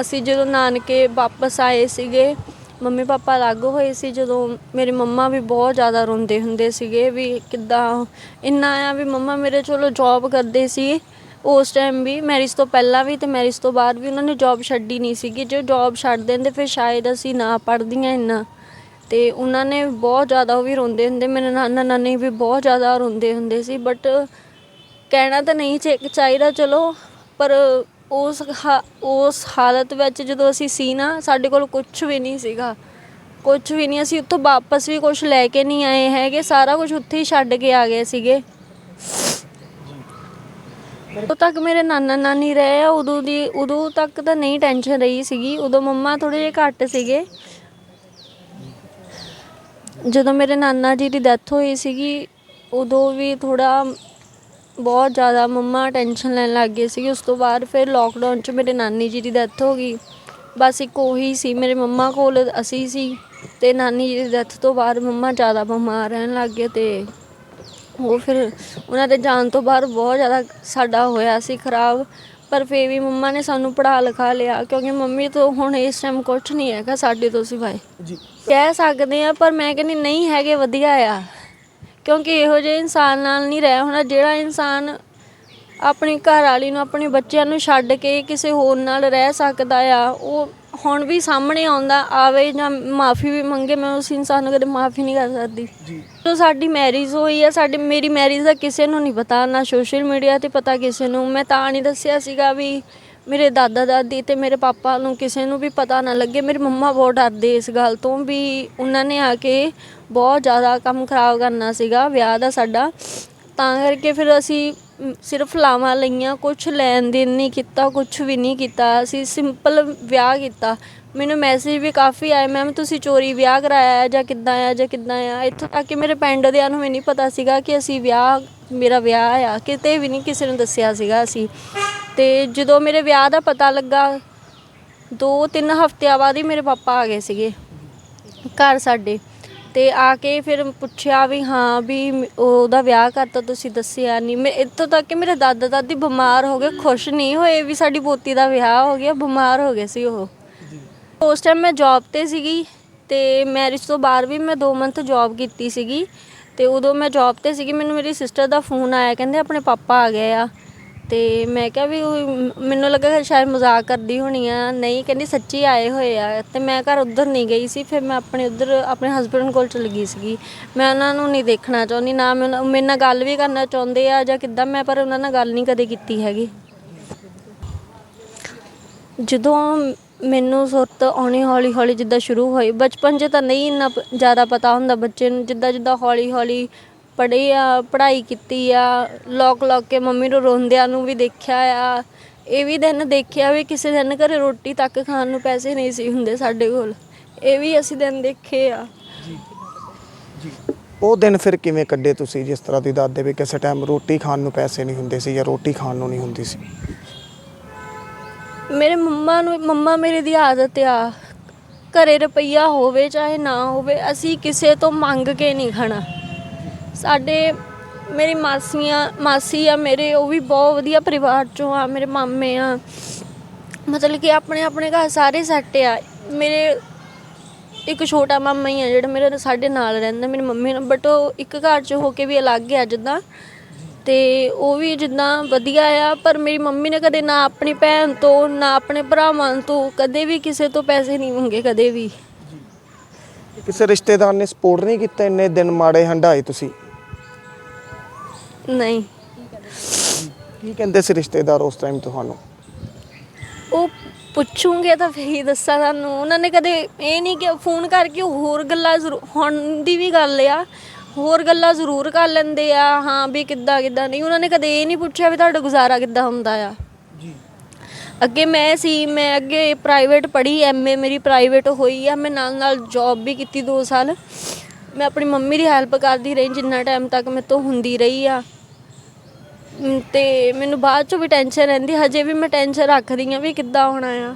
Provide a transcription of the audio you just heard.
ਅਸੀਂ ਜਦੋਂ ਨਾਨਕੇ ਵਾਪਸ ਆਏ ਸੀਗੇ, ਮੰਮੀ ਪਾਪਾ ਅਲੱਗ ਹੋਏ ਸੀ, ਜਦੋਂ ਮੇਰੇ ਮੰਮਾ ਵੀ ਬਹੁਤ ਜ਼ਿਆਦਾ ਰੋਂਦੇ ਹੁੰਦੇ ਸੀਗੇ ਵੀ ਕਿੱਦਾਂ, ਇੰਨਾ ਆ ਵੀ ਮੰਮਾ ਮੇਰੇ ਚਲੋ ਜੌਬ ਕਰਦੇ ਸੀ। ਉਸ ਟਾਈਮ ਵੀ ਮੈਰਿਜ ਤੋਂ ਪਹਿਲਾਂ ਵੀ ਤੇ ਮੈਰਿਜ ਤੋਂ ਬਾਅਦ ਵੀ ਉਹਨਾਂ ਨੇ ਜੌਬ ਛੱਡੀ ਨਹੀਂ ਸੀਗੀ। ਜੇ ਜੌਬ ਛੱਡ ਦਿੰਦੇ ਫਿਰ ਸ਼ਾਇਦ ਅਸੀਂ ਨਾ ਪੜ੍ਹਦੀਆਂ ਇੰਨਾ। ਤੇ ਉਹਨਾਂ ਨੇ ਬਹੁਤ ਜ਼ਿਆਦਾ ਉਹ ਵੀ ਰੋਂਦੇ ਹੁੰਦੇ, ਮੇਰੇ ਨਾਨਾ ਨਾਨੀ ਵੀ ਬਹੁਤ ਜ਼ਿਆਦਾ ਰੋਂਦੇ ਹੁੰਦੇ ਸੀ ਬਟ ਕਹਿਣਾ ਤਾਂ ਨਹੀਂ ਚਾਹੀਦਾ ਚਲੋ, ਪਰ ਉਸ ਹਾ- ਉਸ ਹਾਲਤ ਵਿੱਚ ਜਦੋਂ ਅਸੀਂ ਸੀ ਨਾ, ਸਾਡੇ ਕੋਲ ਕੁਝ ਵੀ ਨਹੀਂ ਸੀਗਾ। ਕੁਝ ਵੀ ਨਹੀਂ, ਅਸੀਂ ਉੱਥੋਂ ਵਾਪਸ ਵੀ ਕੁਝ ਲੈ ਕੇ ਨਹੀਂ ਆਏ ਹੈਗੇ, ਸਾਰਾ ਕੁਝ ਉੱਥੇ ਹੀ ਛੱਡ ਕੇ ਆ ਗਏ ਸੀਗੇ। ਉਦੋਂ ਤੱਕ ਮੇਰੇ ਨਾਨਾ ਨਾਨੀ ਰਹੇ ਆ, ਉਦੋਂ ਦੀ, ਉਦੋਂ ਤੱਕ ਤਾਂ ਨਹੀਂ ਟੈਨਸ਼ਨ ਰਹੀ ਸੀਗੀ, ਉਦੋਂ ਮੰਮਾ ਥੋੜੇ ਜਿਹੇ ਘੱਟ ਸੀਗੇ। ਜਦੋਂ ਮੇਰੇ ਨਾਨਾ ਜੀ ਦੀ ਡੈਥ ਹੋਈ ਸੀਗੀ, ਉਦੋਂ ਵੀ ਥੋੜਾ ਬਹੁਤ ਜ਼ਿਆਦਾ ਮੰਮਾ ਟੈਨਸ਼ਨ ਲੈਣ ਲੱਗ ਗਏ ਸੀ ਉਸ ਤੋਂ ਬਾਅਦ ਫਿਰ ਲੋਕਡਾਊਨ 'ਚ ਮੇਰੇ ਨਾਨੀ ਜੀ ਦੀ ਡੈਥ ਹੋ ਗਈ। ਬਸ ਇੱਕ ਉਹੀ ਸੀ ਮੇਰੇ ਮੰਮਾ ਕੋਲ ਅਸੀਂ ਸੀ ਤੇ ਨਾਨੀ ਜੀ ਦੀ ਡੈਥ ਤੋਂ ਬਾਅਦ ਮੰਮਾ ਜ਼ਿਆਦਾ ਬਿਮਾਰ ਰਹਿਣ ਲੱਗ ਗਏ ਤੇ ਉਹ ਫਿਰ ਉਹਨਾਂ ਦੇ ਜਾਣ ਤੋਂ ਬਾਅਦ ਬਹੁਤ ਜ਼ਿਆਦਾ ਸਾਡਾ ਹੋਇਆ ਸੀ ਖਰਾਬ। ਪਰ ਫਿਰ ਵੀ ਮੰਮਾ ਨੇ ਸਾਨੂੰ ਪੜ੍ਹਾ ਲਿਖਾ ਲਿਆ ਕਿਉਂਕਿ ਮੰਮੀ ਤੋਂ ਹੁਣ ਇਸ ਟਾਈਮ ਕੁਝ ਨਹੀਂ ਹੈਗਾ ਸਾਡੇ ਤੋਂ ਸਿਵਾਏ। ਜੀ। ਕਹਿ ਸਕਦੇ ਆ ਪਰ ਮੈਂ ਕਹਿੰਦੀ ਨਹੀਂ ਹੈਗੇ ਵਧੀਆ ਆ। ਕਿਉਂਕਿ ਇਹੋ ਜਿਹੇ ਇਨਸਾਨ ਨਾਲ ਨਹੀਂ ਰਹਿ ਹੋਣਾ ਜਿਹੜਾ ਇਨਸਾਨ ਆਪਣੀ ਘਰ ਵਾਲੀ ਨੂੰ ਆਪਣੇ ਬੱਚਿਆਂ ਨੂੰ ਛੱਡ ਕੇ ਕਿਸੇ ਹੋਰ ਨਾਲ ਰਹਿ ਸਕਦਾ ਆ ਉਹ ਹੁਣ ਵੀ ਸਾਹਮਣੇ ਆਉਂਦਾ ਆਵੇ ਜਾਂ ਮਾਫੀ ਵੀ ਮੰਗੇ ਮੈਂ ਉਸ ਇਨਸਾਨ ਨੂੰ ਕਦੇ ਮਾਫੀ ਨਹੀਂ ਕਰ ਸਕਦੀ। ਜੀ। ਸਾਡੀ ਮੈਰਿਜ ਹੋਈ ਹੈ ਸਾਡੀ ਮੇਰੀ ਮੈਰਿਜ ਦਾ ਕਿਸੇ ਨੂੰ ਨਹੀਂ ਪਤਾ ਨਾ ਸੋਸ਼ਲ ਮੀਡੀਆ ਤੇ ਪਤਾ ਕਿਸੇ ਨੂੰ ਮੈਂ ਤਾਂ ਨਹੀਂ ਦੱਸਿਆ ਸੀਗਾ ਵੀ ਮੇਰੇ ਦਾਦਾ ਦਾਦੀ ਤੇ ਮੇਰੇ ਪਾਪਾ ਨੂੰ ਕਿਸੇ ਨੂੰ ਵੀ ਪਤਾ ਨਾ ਲੱਗੇ, ਮੇਰੇ ਮੰਮਾ ਬਹੁਤ ਡਰਦੇ ਇਸ ਗੱਲ ਤੋਂ ਵੀ ਉਹਨਾਂ ਨੇ ਆ ਕੇ ਬਹੁਤ ਜ਼ਿਆਦਾ ਕੰਮ ਖਰਾਬ ਕਰਨਾ ਸੀਗਾ, ਵਿਆਹ ਦਾ ਸਾਡਾ। ਤਾਂ ਕਰਕੇ ਫਿਰ ਅਸੀਂ ਸਿਰਫ ਲਾਵਾਂ ਲਈਆਂ ਕੁਝ ਲੈਣ ਦੇਣ ਨਹੀਂ ਕੀਤਾ ਕੁਝ ਵੀ ਨਹੀਂ ਕੀਤਾ। ਅਸੀਂ ਸਿੰਪਲ ਵਿਆਹ ਕੀਤਾ। ਮੈਨੂੰ ਮੈਸੇਜ ਵੀ ਕਾਫੀ ਆਏ ਮੈਮ ਤੁਸੀਂ ਚੋਰੀ ਵਿਆਹ ਕਰਾਇਆ ਜਾਂ ਕਿੱਦਾਂ ਆ ਜਾਂ ਕਿੱਦਾਂ ਆ ਇੱਥੋਂ ਤੱਕ ਕਿ ਮੇਰੇ ਪਿੰਡ ਦਿਆਂ ਨੂੰ ਵੀ ਨਹੀਂ ਪਤਾ ਸੀਗਾ ਕਿ ਅਸੀਂ ਵਿਆਹ, ਮੇਰਾ ਵਿਆਹ ਆ। ਕਿਤੇ ਵੀ ਨਹੀਂ ਕਿਸੇ ਨੂੰ ਦੱਸਿਆ ਸੀਗਾ ਅਸੀਂ। ਤੇ ਜਦੋਂ ਮੇਰੇ ਵਿਆਹ ਦਾ ਪਤਾ ਲੱਗਾ ਦੋ ਤਿੰਨ ਹਫ਼ਤਿਆਂ ਬਾਅਦ ਹੀ ਮੇਰੇ ਪਾਪਾ ਆ ਗਏ ਸੀਗੇ ਘਰ ਸਾਡੇ। ਤੇ ਆ ਕੇ ਫਿਰ ਪੁੱਛਿਆ ਵੀ ਹਾਂ ਵੀ ਉਹਦਾ ਵਿਆਹ ਕਰਤਾ ਤੁਸੀਂ ਦੱਸਿਆ ਨਹੀਂ ਮੈਂ ਇੱਥੋਂ ਤੱਕ ਕਿ ਮੇਰੇ ਦਾਦਾ ਦਾਦੀ ਬਿਮਾਰ ਹੋ ਗਏ ਖੁਸ਼ ਨਹੀਂ ਹੋਏ ਵੀ ਸਾਡੀ ਪੋਤੀ ਦਾ ਵਿਆਹ ਹੋ ਗਿਆ ਬਿਮਾਰ ਹੋ ਗਏ ਸੀ ਉਹ। ਉਸ ਟਾਈਮ ਮੈਂ ਜੌਬ ਤੇ ਸੀਗੀ ਤੇ ਮੈਰਿਜ ਤੋਂ ਬਾਅਦ ਵੀ ਮੈਂ 2 ਮੰਥ ਜੌਬ ਕੀਤੀ ਸੀਗੀ। ਤੇ ਉਦੋਂ ਮੈਂ ਜੌਬ ਤੇ ਸੀਗੀ ਮੈਨੂੰ ਮੇਰੀ ਸਿਸਟਰ ਦਾ ਫੋਨ ਆਇਆ ਕਹਿੰਦੇ ਆਪਣੇ ਪਾਪਾ ਆ ਗਏ ਆ। ਤੇ ਮੈਂ ਕਿਹਾ ਵੀ ਉਹ ਮੈਨੂੰ ਲੱਗਾ ਸ਼ਾਇਦ ਮਜ਼ਾਕ ਕਰਦੀ ਹੋਣੀ ਆ। ਨਹੀਂ, ਕਹਿੰਦੀ ਸੱਚੀ ਆਏ ਹੋਏ ਆ। ਤੇ ਮੈਂ ਘਰ ਉਧਰ ਨਹੀਂ ਗਈ ਸੀ, ਫਿਰ ਮੈਂ ਆਪਣੇ ਉਧਰ, ਆਪਣੇ ਹਸਬੰਡ ਕੋਲ ਚਲ ਗਈ ਸੀਗੀ। ਮੈਂ ਉਹਨਾਂ ਨੂੰ ਨਹੀਂ ਦੇਖਣਾ ਚਾਹੁੰਦੀ, ਨਾ ਮੈਂ ਉਹਨਾਂ- ਮੇਰੇ ਨਾਲ ਗੱਲ ਵੀ ਕਰਨਾ ਚਾਹੁੰਦੇ ਆ ਜਾਂ ਕਿੱਦਾਂ, ਮੈਂ ਪਰ ਉਹਨਾਂ ਨਾਲ ਗੱਲ ਨਹੀਂ ਕਦੇ ਕੀਤੀ ਹੈਗੀ। ਜਦੋਂ ਮੈਨੂੰ ਸੁਰਤ ਆਉਣੀ ਹੌਲੀ ਹੌਲੀ ਜਿੱਦਾਂ ਸ਼ੁਰੂ ਹੋਈ, ਬਚਪਨ 'ਚ ਤਾਂ ਨਹੀਂ ਇੰਨਾ ਪ- ਜ਼ਿਆਦਾ ਪਤਾ ਹੁੰਦਾ ਬੱਚੇ ਨੂੰ ਜਿੱਦਾਂ ਜਿੱਦਾਂ ਹੌਲੀ ਹੌਲੀ ਪੜ੍ਹੇ ਆ ਪੜ੍ਹਾਈ ਕੀਤੀ ਆ ਲੋਕ ਲੋਕ ਕੇ ਮੰਮੀ ਨੂੰ ਰੋਂਦਿਆਂ ਨੂੰ ਵੀ ਦੇਖਿਆ ਆ। ਇਹ ਵੀ ਦਿਨ ਦੇਖਿਆ ਵੀ ਕਿਸੇ ਦਿਨ ਘਰੇ ਰੋਟੀ ਤੱਕ ਖਾਣ ਨੂੰ ਪੈਸੇ ਨਹੀਂ ਸੀ ਹੁੰਦੇ ਸਾਡੇ ਕੋਲ। ਇਹ ਵੀ ਅਸੀਂ ਦਿਨ ਦੇਖੇ ਆ। ਜੀ। ਉਹ ਦਿਨ ਫਿਰ ਕਿਵੇਂ ਕੱਢੇ ਤੁਸੀਂ ਜਿਸ ਤਰ੍ਹਾਂ ਦੀ ਦੱਸਦੇ ਵੀ ਕਿਸੇ ਟਾਈਮ ਰੋਟੀ ਖਾਣ ਨੂੰ ਪੈਸੇ ਨਹੀਂ ਹੁੰਦੇ ਸੀ ਜਾਂ ਰੋਟੀ ਖਾਣ ਨੂੰ ਨਹੀਂ ਹੁੰਦੀ ਸੀ? ਮੇਰੇ ਮੰਮਾ ਨੂੰ ਮੰਮਾ ਮੇਰੇ ਦੀ ਆਦਤ ਆ। ਘਰੇ ਰੁਪਈਆ ਹੋਵੇ ਚਾਹੇ ਨਾ ਹੋਵੇ ਅਸੀਂ ਕਿਸੇ ਤੋਂ ਮੰਗ ਕੇ ਨਹੀਂ ਖਾਣਾ। ਸਾਡੇ ਮੇਰੀ ਮਾਸੀਆਂ, ਮਾਸੀ ਆ ਮੇਰੇ, ਉਹ ਵੀ ਬਹੁਤ ਵਧੀਆ ਪਰਿਵਾਰ ਚੋਂ ਆ, ਮੇਰੇ ਮਾਮੇ ਆ। ਮਤਲਬ ਕਿ ਆਪਣੇ ਆਪਣੇ ਘਰ ਸਾਰੇ ਸੈੱਟ ਆ। ਮੇਰੇ ਇੱਕ ਛੋਟਾ ਮਾਮਾ ਹੀ ਆ ਜਿਹੜਾ ਮੇਰੇ ਸਾਡੇ ਨਾਲ ਰਹਿੰਦਾ, ਮੇਰੀ ਮੰਮੀ ਨਾਲ। ਬਟ ਉਹ ਇੱਕ ਘਰ 'ਚ ਹੋ ਕੇ ਵੀ ਅਲੱਗ ਆ ਜਿੱਦਾਂ। ਤੇ ਉਹ ਵੀ ਜਿੱਦਾਂ ਵਧੀਆ ਆ, ਪਰ ਮੇਰੀ ਮੰਮੀ ਨੇ ਕਦੇ ਨਾ ਆਪਣੀ ਭੈਣ ਤੋਂ, ਨਾ ਆਪਣੇ ਭਰਾਵਾਂ ਤੋਂ, ਕਦੇ ਵੀ ਕਿਸੇ ਤੋਂ ਪੈਸੇ ਨਹੀਂ ਮੰਗੇ, ਕਦੇ ਵੀ। ਕਿਸੇ ਰਿਸ਼ਤੇਦਾਰ ਨੇ ਸਪੋਰਟ ਨਹੀਂ ਕੀਤਾ ਇੰਨੇ ਦਿਨ ਮਾੜੇ ਹੰਡਾਏ ਤੁਸੀਂ? ਨਹੀਂ। ਕੀ ਕਹਿੰਦੇ ਸੀ ਰਿਸ਼ਤੇਦਾਰ ਉਸ ਟਾਈਮ ਤੁਹਾਨੂੰ? ਉਹ ਪੁੱਛੂਗੇ ਤਾਂ ਫੇਰ ਹੀ ਦੱਸਾਂ ਤੁਹਾਨੂੰ। ਉਹਨਾਂ ਨੇ ਕਦੇ ਇਹ ਨਹੀਂ ਕਿ ਫੋਨ ਕਰਕੇ ਹੋਰ ਗੱਲਾਂ ਜ਼ਰੂਰ ਹੁਣ ਦੀ ਵੀ ਗੱਲ ਆ ਹੋਰ ਗੱਲਾਂ ਜ਼ਰੂਰ ਕਰ ਲੈਂਦੇ ਆ ਹਾਂ ਵੀ ਕਿੱਦਾਂ ਕਿੱਦਾਂ ਨਹੀਂ। ਉਹਨਾਂ ਨੇ ਕਦੇ ਇਹ ਨਹੀਂ ਪੁੱਛਿਆ ਵੀ ਤੁਹਾਡਾ ਗੁਜ਼ਾਰਾ ਕਿੱਦਾਂ ਹੁੰਦਾ ਆ। ਜੀ। ਅੱਗੇ ਮੈਂ ਸੀ, ਮੈਂ ਅੱਗੇ ਪ੍ਰਾਈਵੇਟ ਪੜ੍ਹੀ ਐਮਏ ਮੇਰੀ ਪ੍ਰਾਈਵੇਟ ਹੋਈ ਆ, ਮੈਂ ਨਾਲ ਨਾਲ ਜੌਬ ਵੀ ਕੀਤੀ 2 ਸਾਲ। ਮੈਂ ਆਪਣੀ ਮੰਮੀ ਦੀ ਹੈਲਪ ਕਰਦੀ ਰਹੀ, ਜਿੰਨਾ ਟਾਈਮ ਤੱਕ ਮੇਰੇ ਤੋਂ ਹੁੰਦੀ ਰਹੀ ਆ। ਅਮ ਤੇ ਮੈਨੂੰ ਬਾਅਦ ਚੋਂ ਵੀ ਟੈਨਸ਼ਨ ਰਹਿੰਦੀ, ਹਜੇ ਵੀ ਮੈਂ ਟੈਨਸ਼ਨ ਰੱਖਦੀ ਆ ਵੀ ਕਿੱਦਾਂ ਹੋਣਾ ਆ।